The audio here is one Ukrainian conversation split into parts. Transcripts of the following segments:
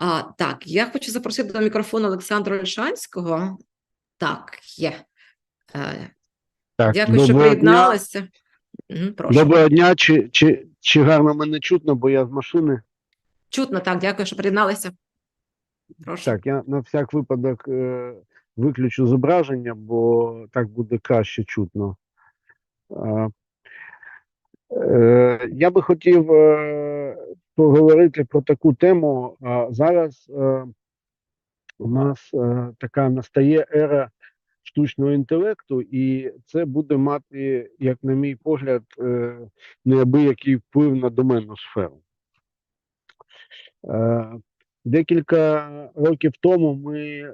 А, так, я хочу запросити до мікрофону Олександра Ольшанського. Так, є. Е, Так, дякую, що приєдналися. Прошу. Доброго дня. Чи, чи, чи гарно мене чутно, бо я з машини? Чутно, так, дякую, що приєдналися. Прошу. Так, я на всяк випадок е, виключу зображення, бо так буде краще чутно. Е, е, я би хотів е, поговорити про таку тему. А зараз е, у нас е, така настає ера штучного інтелекту, і це буде мати, як на мій погляд, е, неабиякий вплив на доменну сферу. Декілька років тому ми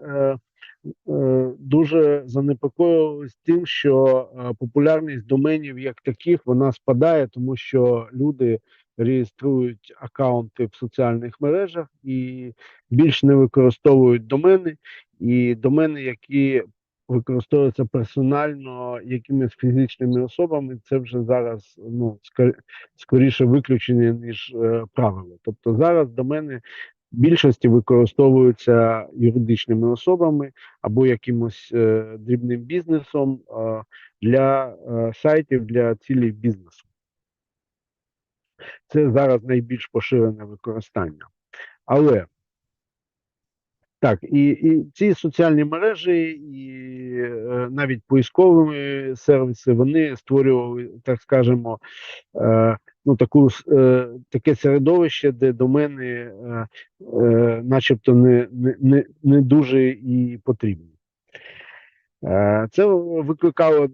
дуже занепокоїлися тим, що популярність доменів як таких вона спадає, тому що люди реєструють акаунти в соціальних мережах і більш не використовують домени, і домени, які використовуються персонально якимись фізичними особами, це вже зараз ну скор- скоріше виключення ніж е, правило. Тобто зараз домени більшості використовуються юридичними особами або якимось е, дрібним бізнесом е, для е, сайтів для цілей бізнесу. Це зараз найбільш поширене використання. Але так, і, і ці соціальні мережі, і е, навіть поискові сервіси, вони створювали, так скажемо, е, ну, таку, е, таке середовище, де домени е, е, начебто не, не, не, дуже і потрібні. Е, Це викликало е,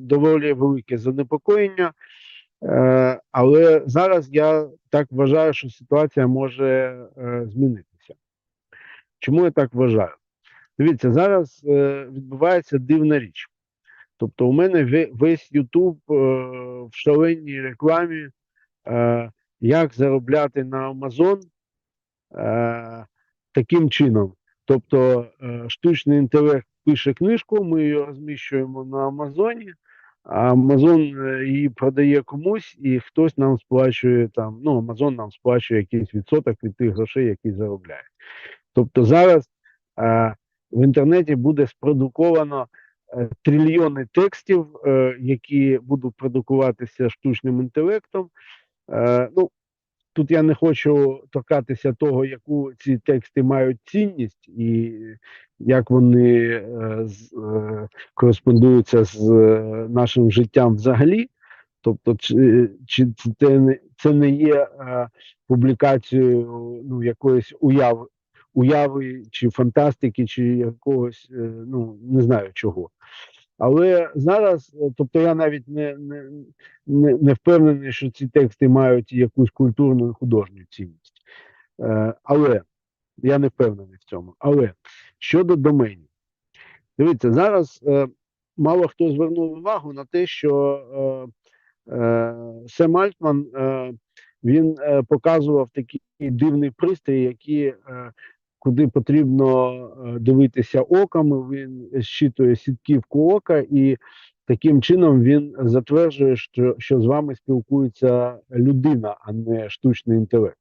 доволі велике занепокоєння, е, але зараз я так вважаю, що ситуація може е, змінитися. Чому я так вважаю? Дивіться, зараз е, відбувається дивна річ. Тобто, у мене весь е, в шаленій рекламі, як заробляти на е, таким чином. Тобто, штучний інтелект пише книжку, ми її розміщуємо на Амазоні, а Amazon е, її продає комусь, і хтось нам сплачує там, ну, Амазон нам сплачує якийсь відсоток від тих грошей, які заробляє. Тобто зараз а, в інтернеті буде спродуковано а, трильйони текстів, а, які будуть продукуватися штучним інтелектом. А, ну, тут я не хочу торкатися того, яку ці тексти мають цінність і як вони е, з, е, кореспондуються з е, нашим життям взагалі. Тобто, чи, чи це, не, це не є е, публікацією ну, якоїсь уяви, уяви чи фантастики, чи якогось, е, ну не знаю чого. Але зараз, е, тобто я навіть не, не, не, не впевнений, що ці тексти мають якусь культурну і художню цінність. Е, але я не впевнений в цьому. Але щодо доменів, дивіться, зараз е, мало хто звернув увагу на те, що е, е, Сем Альтман е, він е, показував такий дивний пристрій, який е, куди потрібно е, дивитися оками, він щитує сітківку ока, і таким чином він затверджує, що, що з вами спілкується людина, а не штучний інтелект.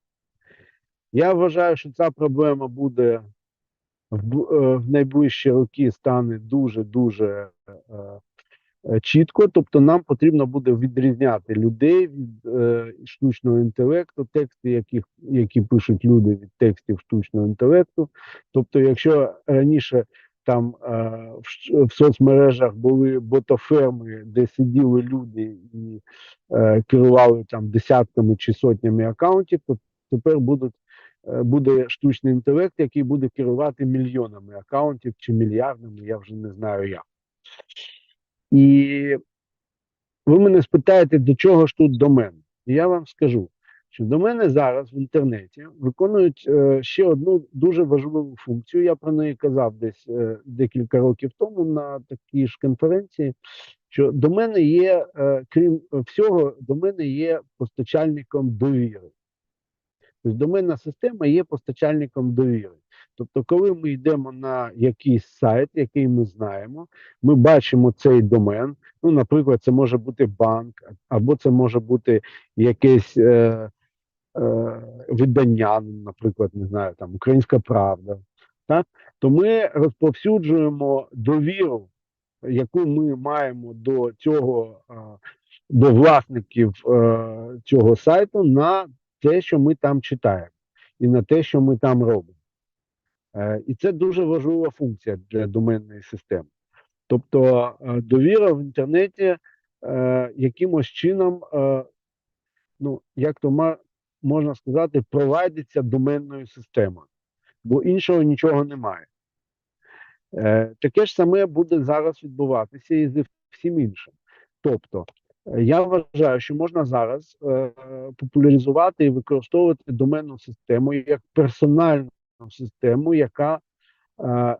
Я вважаю, що ця проблема буде в, е, в найближчі роки стане дуже дуже чітко. Тобто, нам потрібно буде відрізняти людей від е, штучного інтелекту, тексти, яких, які пишуть люди від текстів штучного інтелекту. Тобто, якщо раніше там е, в, в соцмережах були ботоферми, де сиділи люди і е, керували там десятками чи сотнями акаунтів, то тепер будуть е, буде штучний інтелект, який буде керувати мільйонами акаунтів чи мільярдами, я вже не знаю як. І ви мене спитаєте, до чого ж тут домен? І я вам скажу, що домени зараз в інтернеті виконують е, ще одну дуже важливу функцію. Я про неї казав десь е, декілька років тому на такій ж конференції. Що домени є, е, крім всього, домени є постачальником довіри. Тобто доменна система є постачальником довіри. Тобто, коли ми йдемо на якийсь сайт, який ми знаємо, ми бачимо цей домен. Ну, наприклад, це може бути банк, або це може бути якесь е, е, видання, наприклад, не знаю, там Українська Правда, так? то ми розповсюджуємо довіру, яку ми маємо до цього, е, до власників е, цього сайту на те, що ми там читаємо, і на те, що ми там робимо. Е, І це дуже важлива функція для доменної системи. Тобто е, довіра в інтернеті е, якимось чином, ну, як то можна сказати, провадиться доменною системою, бо іншого нічого немає. Таке ж саме буде зараз відбуватися і з всім іншим. Тобто, я вважаю, що можна зараз популяризувати і використовувати доменну систему як персональну систему, яка е,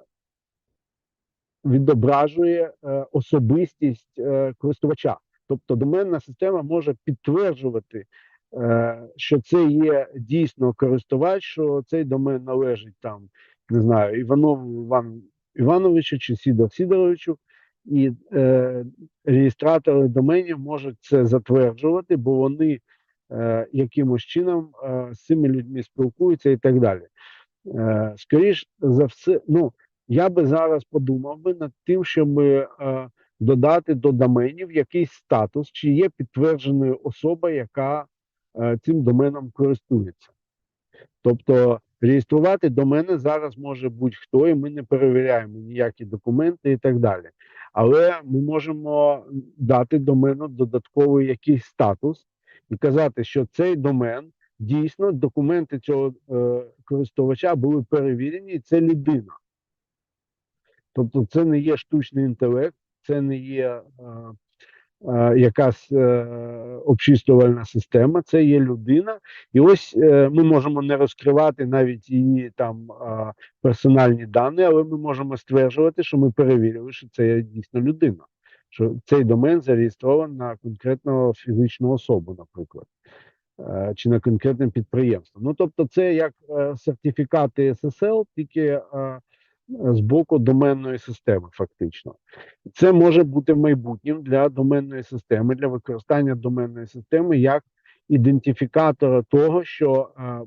відображує е, особистість е, користувача. Тобто доменна система може підтверджувати, е, що це є дійсно користувач, що цей домен належить там, не знаю, Іванову Івану Івановичу чи Сідор Сідоровичу, і е, реєстратори доменів можуть це затверджувати, бо вони е, якимось чином е, з цими людьми спілкуються і так далі. Е, скоріш за все, ну я би зараз подумав би над тим, щоб е, додати до доменів якийсь статус, чи є підтвердженою особа, яка е, цим доменом користується. Тобто реєструвати домени зараз може будь-хто, і ми не перевіряємо ніякі документи і так далі. Але ми можемо дати домену додатковий якийсь статус і казати, що цей домен дійсно документи цього е, користувача були перевірені, і це людина. Тобто, це не є штучний інтелект, це не є е, е, якась е, обчислювальна система, це є людина. І ось е, ми можемо не розкривати навіть її там е, персональні дані, але ми можемо стверджувати, що ми перевірили, що це є дійсно людина. Що цей домен зареєстрований на конкретну фізичну особу, наприклад, чи на конкретне підприємство. Ну тобто, це як е, сертифікати SSL, тільки е, з боку доменної системи, фактично. Це може бути майбутнім для доменної системи, для використання доменної системи як ідентифікатора того, що е,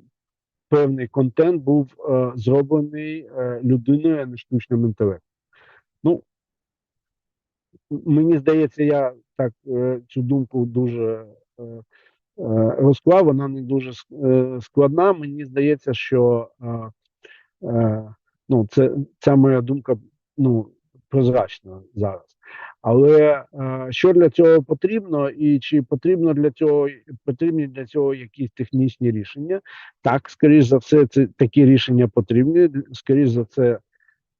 певний контент був е, зроблений е, людиною, а не штучним інтелектом. Ну, мені здається, я так е, цю думку дуже е, е, вона не дуже е, складна. Мені здається, що е, ну, це, ця моя думка ну, прозрачна зараз. Але що для цього потрібно, і чи потрібно для цього потрібні для цього якісь технічні рішення? Так, скоріш за все, це такі рішення потрібні. Скоріш за це,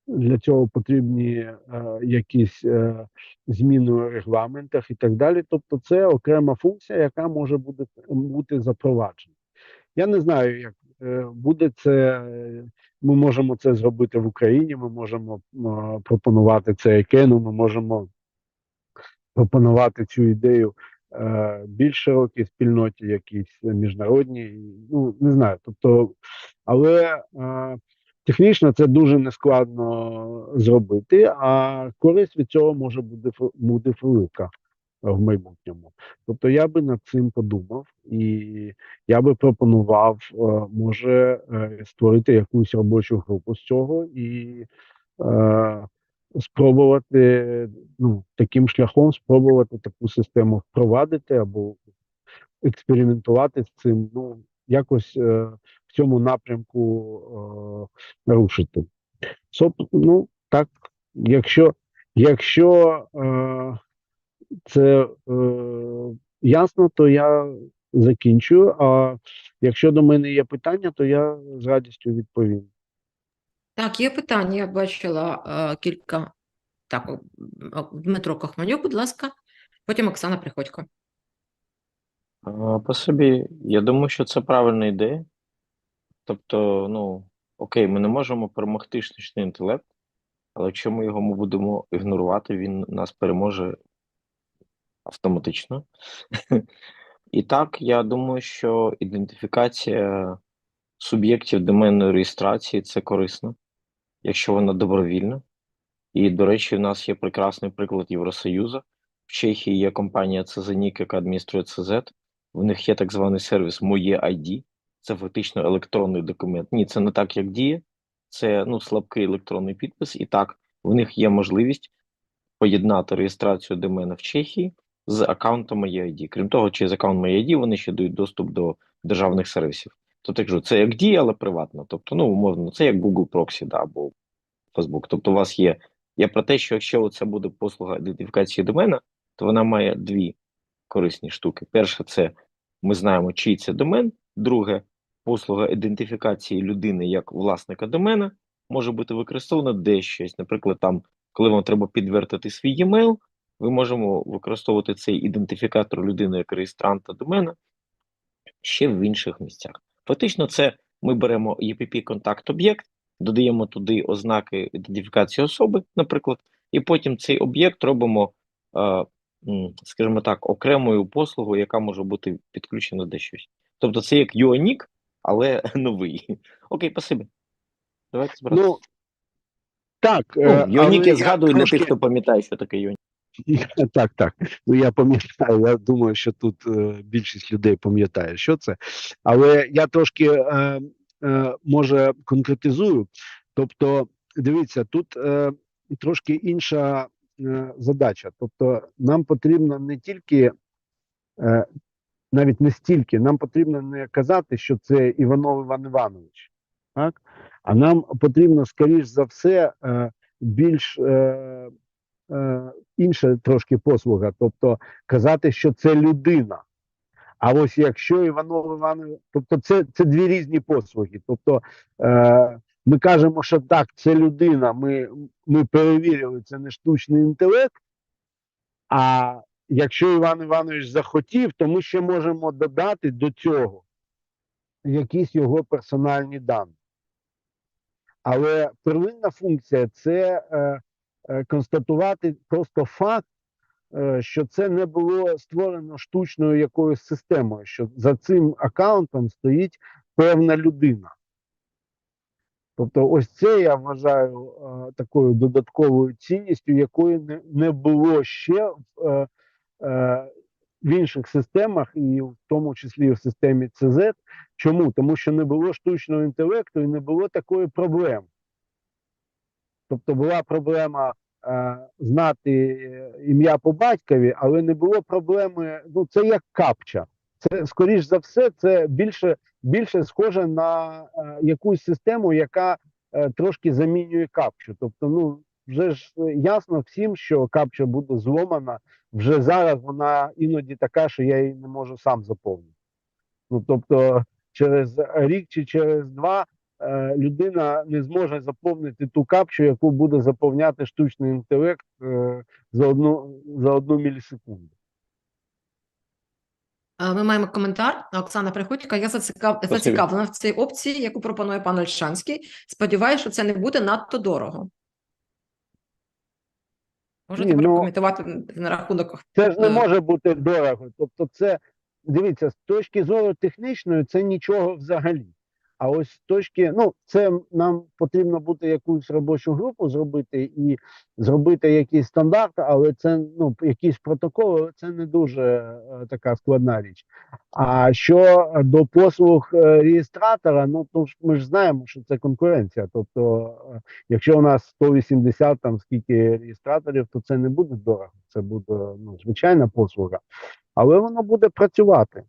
для цього потрібні е, якісь е, зміни у регламентах і так далі. Тобто, це окрема функція, яка може бути, бути запроваджена. Я не знаю, як е, буде це. Ми можемо це зробити в Україні. Ми можемо е, пропонувати це екену, ми можемо пропонувати цю ідею е, більш широкій спільноті, якійсь міжнародній. Ну не знаю. Тобто, але е, технічно це дуже нескладно зробити, а користь від цього може бути буде велика в майбутньому. Тобто я би над цим подумав, і я би пропонував, е, може, е, створити якусь робочу групу з цього і е, спробувати ну, таким шляхом спробувати таку систему впровадити або експериментувати з цим, ну, якось е, в цьому напрямку е, рушити. Соб, ну, так, якщо, якщо е, це е, ясно, то я закінчую. А якщо до мене є питання, то я з радістю відповім. Так, є питання. Я бачила е, кілька. Так, Дмитро Кохманюк, будь ласка. Потім Оксана Приходько. По собі, я думаю, що це правильна ідея. Тобто, ну, окей, ми не можемо перемогти штучний інтелект, але якщо ми його ми будемо ігнорувати, він нас переможе автоматично. І так, я думаю, що ідентифікація суб'єктів доменної реєстрації це корисно, якщо вона добровільна. І, до речі, у нас є прекрасний приклад Євросоюзу. В Чехії є компанія CZNIC, яка адмініструє CZ. В них є так званий сервіс Моє ID, це фактично електронний документ. Ні, це не так, як діє. Це ну, слабкий електронний підпис, і так, в них є можливість поєднати реєстрацію домена в Чехії з аккаунтом MyID. Крім того, через аккаунт MyID вони ще дають доступ до державних сервісів. Тобто, я кажу, це як діє, але приватно. Тобто, ну, умовно, це як Google Proxy, да, або Facebook. Тобто, у вас є. Я про те, що якщо це буде послуга ідентифікації домена, то вона має дві корисні штуки. Перше, це ми знаємо, чий це домен. Друге, послуга ідентифікації людини як власника домена може бути використована десь щось. Наприклад, там, коли вам треба підтвердити свій e-mail, ви можемо використовувати цей ідентифікатор людини як реєстранта домена ще в інших місцях. Фактично, це ми беремо EPP контакт об'єкт, додаємо туди ознаки ідентифікації особи, наприклад, і потім цей об'єкт робимо, е, скажімо так, окремою послугою, яка може бути підключена до щось. Тобто це як Юанік, але новий. Окей, спасибі. Давайте збиратися. Ну, так, Ну, е, Юанік я згадую для трошки- тих, хто пам'ятає, що таке Юанік. Так, так. Ну я пам'ятаю. Я думаю, що тут е, більшість людей пам'ятає, що це. Але я трошки е, е, може конкретизую. Тобто, дивіться, тут е, трошки інша е, задача. Тобто, нам потрібно не тільки, е, навіть не стільки, нам потрібно не казати, що це Іванов Іван Іванович, так? А нам потрібно, скоріш за все, е, більш. Е, е, інша трошки послуга, тобто казати, що це людина. А ось якщо Іванов Іванович, тобто це, це дві різні послуги. Тобто е, ми кажемо, що так, це людина, ми, ми перевірили, це не штучний інтелект. А якщо Іван Іванович захотів, то ми ще можемо додати до цього якісь його персональні дані. Але первинна функція це е, е, констатувати просто факт, е, що це не було створено штучною якоюсь системою, що за цим аккаунтом стоїть певна людина. Тобто, ось це я вважаю е, такою додатковою цінністю, якої не, не було ще в, е, в інших системах, і в тому числі в системі CZ. Чому? Тому що не було штучного інтелекту і не було такої проблеми. Тобто була проблема е, знати е, ім'я по батькові, але не було проблеми. Ну, це як капча. Це, скоріш за все, це більше, більше схоже на е, якусь систему, яка е, трошки замінює капчу. Тобто, ну вже ж е, ясно всім, що капча буде зломана. Вже зараз вона іноді така, що я її не можу сам заповнити. Ну тобто, через рік чи через два е, людина не зможе заповнити ту капчу, яку буде заповняти штучний інтелект е, за одну за одну мілісекунду. Е, Ми маємо коментар. Оксана Приходько. Я зацікав... Зацікавлена в цій опції, яку пропонує пан Ольшанський. Сподіваюся, що це не буде надто дорого. Можете Ні, ну, прокоментувати на рахунок Це ж не може бути дорого. Тобто, це дивіться, з точки зору технічної, це нічого взагалі. А ось точки, ну, це нам потрібно буде якусь робочу групу зробити і зробити якийсь стандарт, але це ну якийсь протокол, але це не дуже е, така складна річ. А що до послуг е, реєстратора, ну то ж ми ж знаємо, що це конкуренція. Тобто, е, якщо у нас 180 там скільки реєстраторів, то це не буде дорого. Це буде ну, звичайна послуга, але воно буде працювати.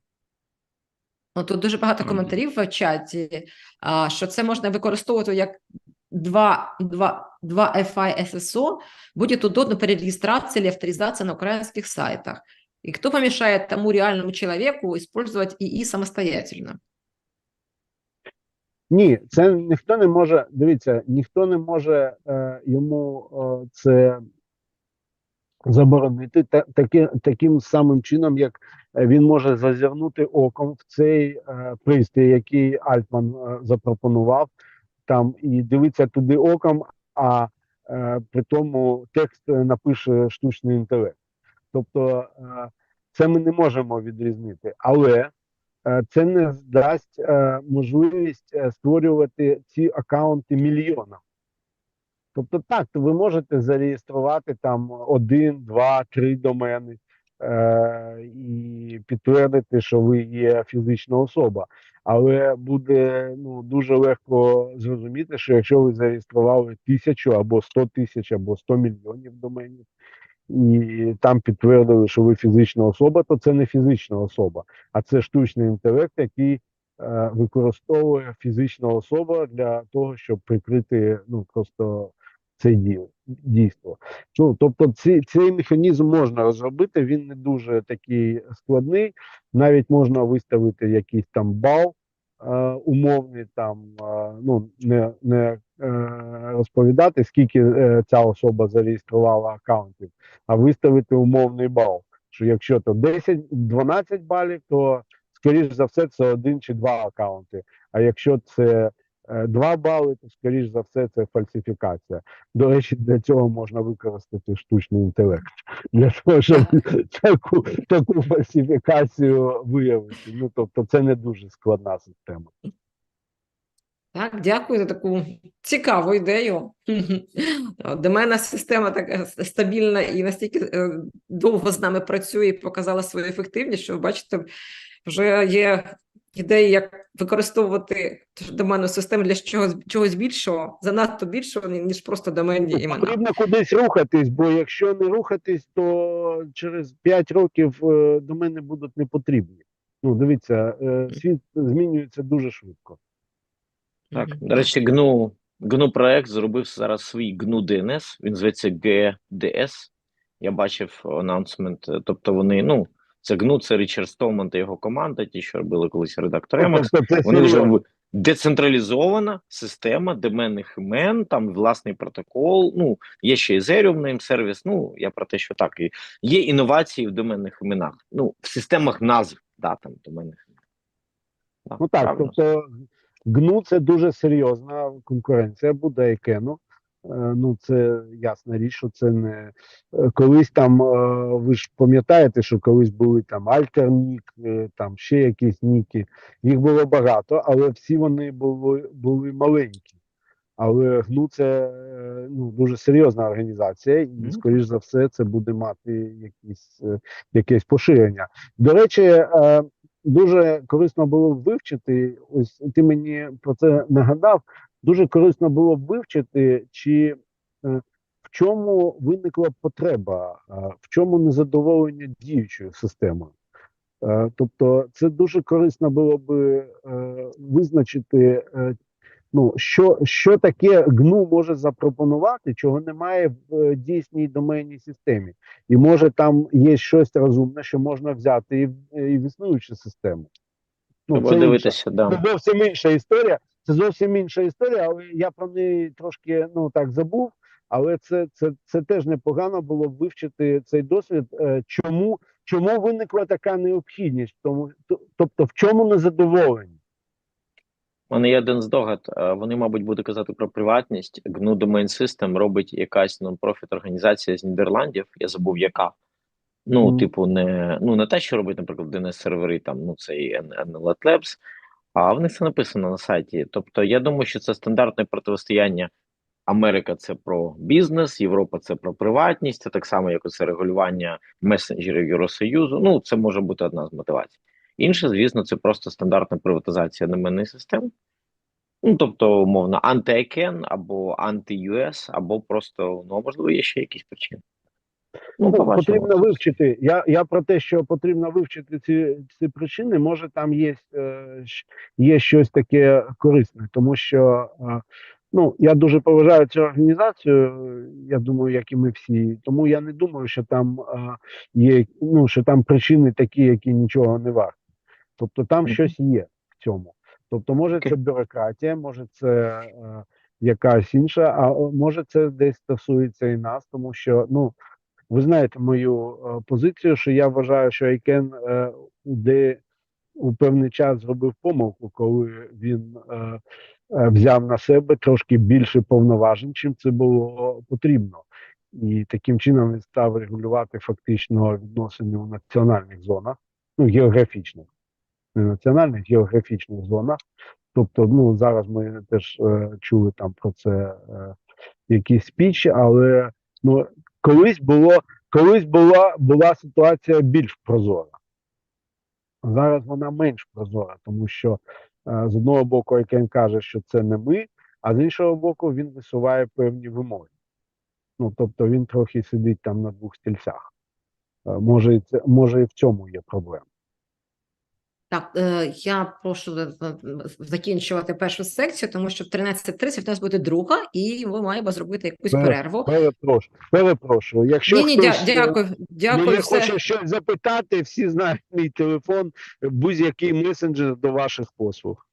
Ну, тут дуже багато коментарів в чаті, що це можна використовувати як два, два, два FI SSO, будет удобно при регистрации или авторизации на украинских сайтах. И кто помешает тому реальному человеку использовать ИИ самостоятельно? Ні, це ніхто не може. Дивіться, ніхто не може е, йому е, це заборонити та, таки, таким самим чином, як е, він може зазирнути оком в цей е, пристрій, який Альтман е, запропонував, там і дивитися туди оком, а е, при тому текст е, напише штучний інтелект. Тобто е, це ми не можемо відрізнити, але е, це не дасть е, можливість е, створювати ці акаунти мільйонам. Тобто, так, то ви можете зареєструвати там один, два, три домени, е, і підтвердити, що ви є фізична особа. Але буде ну, дуже легко зрозуміти, що якщо ви зареєстрували тисячу або 100 тисяч, або 100 мільйонів доменів, і там підтвердили, що ви фізична особа, то це не фізична особа, а це штучний інтелект, який е, використовує фізична особа для того, щоб прикрити ну просто це діло дійство. Ну тобто, ці, цей механізм можна розробити, він не дуже такий складний. Навіть можна виставити якийсь там бал е, умовний, там е, ну не, не е, розповідати, скільки е, ця особа зареєструвала аккаунтів, а виставити умовний бал. Що якщо то 10-12 балів, то скоріш за все це один чи два аккаунти. А якщо це два бали, то скоріш за все це фальсифікація. До речі, для цього можна використати штучний інтелект для того, щоб таку, таку фальсифікацію виявити. Ну тобто, це не дуже складна система. Так, дякую за таку цікаву ідею. Доменна система така стабільна і настільки е, довго з нами працює і показала свою ефективність, що бачите, вже є ідеї, як використовувати доменну систему для чогось, чогось більшого, занадто більшого, ніж просто доменні імена. Потрібно кудись рухатись, бо якщо не рухатись, то через 5 років е, до мене будуть не потрібні. Ну, дивіться, е, світ змінюється дуже швидко. Так, до речі, GNU, GNU проект зробив зараз свій GNU DNS, він зветься GDS. Я бачив анонсмент. Тобто вони, ну, це GNU, це Річард Столман та його команда, ті, що робили колись редактор. Тобто Вони вже децентралізована система доменних імен, там власний протокол. Ну, є ще Ethereum name сервіс. Ну, я про те, що так. І є інновації в доменних іменах. Ну, в системах назв, да, там, доменних імен. Да, Ну так, правильно. тобто ГНУ це дуже серйозна конкуренція буде Айкену. Е, Ну, це ясна річ, що це не е, колись там. е, Ви ж пам'ятаєте, що колись були там Альтернік, е, там ще якісь ніки. Їх було багато, але всі вони були, були маленькі. Але ГНУ це е, ну, дуже серйозна організація, і, скоріш за все, це буде мати якісь, е, якесь поширення. До речі, е, дуже корисно було вивчити. Ось ти мені про це нагадав. Дуже корисно було б вивчити, чи е, в чому виникла потреба, в чому незадоволення діючою системою. Е, Тобто, це дуже корисно було б е, визначити, ну, що, що таке ГНУ може запропонувати, чого немає в дійсній доменній системі. І може там є щось розумне, що можна взяти і, в- і в існуючу систему. Ну, Треба це інша, да. це зовсім інша історія. Це зовсім інша історія, але я про неї трошки ну так забув. Але це, це, це теж непогано було б вивчити цей досвід. Е, чому, чому виникла така необхідність? Тому, тобто, в чому незадоволення? У мене є один здогад. Е, Вони, мабуть, будуть казати про приватність. GNU Domain System робить якась нон-профіт організація з Нідерландів. Я забув, яка. Ну, Мгм. типу, не ну не те, що робить, наприклад, DNS сервери, там ну це і NLet Labs, а в них це написано на сайті. Тобто, я думаю, що це стандартне протистояння. Америка це про бізнес, Європа це про приватність, це так само, як це регулювання месенджерів Євросоюзу. Ну, це може бути одна з мотивацій. Інше, звісно, це просто стандартна приватизація доменної системи. Ну, тобто, умовно, анти-ICANN або анти-US, або просто, ну, можливо, є ще якісь причини. Ну, Ну, потрібно вивчити. Я, я про те, що потрібно вивчити ці, ці причини. Може, там є, е, є щось таке корисне, тому що е, ну я дуже поважаю цю організацію. Я думаю, як і ми всі. Тому я не думаю, що там е, є ну, що там причини такі, які нічого не варті. Тобто там Мгм. щось є в цьому. Тобто, може, це бюрократія, може, це якась інша, а може, це десь стосується і нас, тому що ну. Ви знаєте мою е, позицію, що я вважаю, що Айкен е, де у певний час зробив помилку, коли він е, е, взяв на себе трошки більше повноважень, чим це було потрібно. І таким чином він став регулювати фактично відносини у національних зонах, ну географічних, не національних, географічних зонах. Тобто, ну зараз ми теж е, чули там про це е, якісь спічі, але ну колись було колись була, була ситуація більш прозора. Зараз вона менш прозора, тому що е, з одного боку Айкен каже, що це не ми, а з іншого боку, він висуває певні вимоги. Ну, тобто він трохи сидить там на двох стільцях. Е, Може, це, може, і в цьому є проблема. Так, е, я прошу закінчувати першу секцію, тому що в 13.30 в нас буде друга, і ми маємо зробити якусь Пере- перерву. Перепрошую, перепрошую. Якщо Ні, ні, хтось, е, дякую, дякую. мене Все. хоче щось запитати, всі знають мій телефон, будь-який месенджер до ваших послуг.